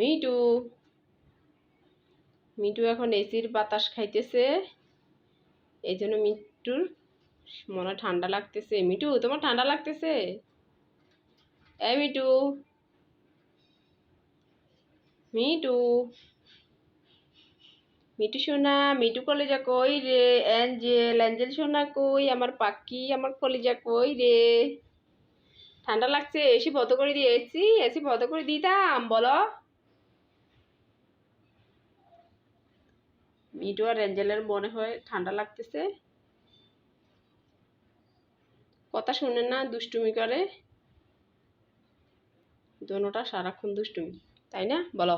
Me too. Me too এখন এসির বাতাস খাইতেছে। এই জন্য মিটুর মনে ঠান্ডা লাগতেছে। মিটু, তোমার ঠান্ডা লাগতেছে? এই মিটু। মিটু। মিটু সোনা, মিটু কলেজা কই রে? অ্যাঞ্জেল অ্যাঞ্জেল সোনা কই? আমার পাখি, আমার কলেজা কই রে? ঠান্ডা লাগছে, এসি বন্ধ করে দিয়ে এসি এসি বন্ধ করে দিতাম, বলো। মিটু আর অ্যাঞ্জেলের মনে হয় ঠান্ডা লাগতেছে। কথা শুনে না, দুষ্টুমি করে। দোনোটা সারাক্ষণ দুষ্টুমি, তাই না? বলো।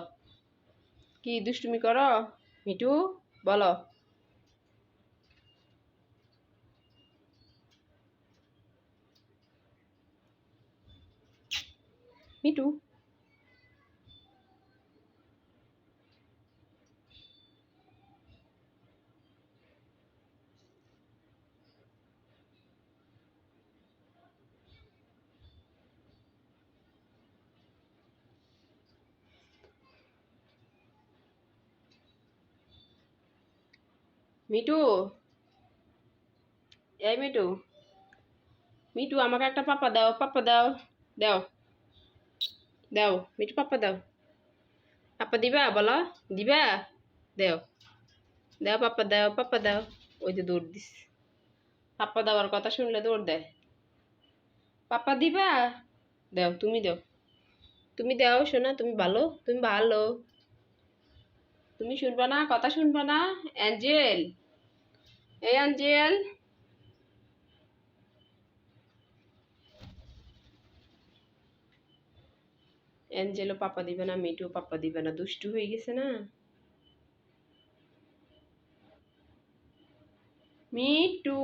কি দুষ্টুমি করো? মিটু বলো। মিটু মিটু এই মিটু মিটু আমাকে একটা পাপা দাও পাপা দাও দাও। দাও মিটু পাপা দাও। পাপা দিবা, বলো। দিবা? দাও। দাও পাপা দাও পাপা দাও। ওই যে দৌড় দিস পাপা দেওয়ার কথা শুনলে দৌড় দেয়। পাপা দিবা? দাও, তুমি দাও। তুমি দাও, শোনা, তুমি ভালো তুমি ভালো। তুমি শুনবা না, কথা শুনবা না, অ্যাঞ্জেল। এই অ্যাঞ্জেল। অ্যাঞ্জেলও পাপা দিবে না মিটুও পাপা দিবে না, দুষ্টু হয়ে গেছে না। মিটু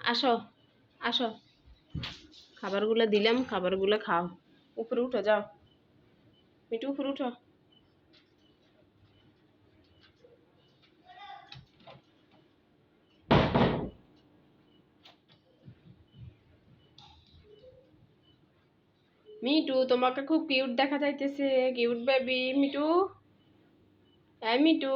আসো আসো। খাবারগুলো দিলাম, খাবারগুলো খাও। উপরে উঠো, যাও। মিটু উপরে উঠো। মিটু তোমাকে খুব কিউট দেখা যাইতেছে। কিউট বেবি মিটু হ্যাঁ মিটু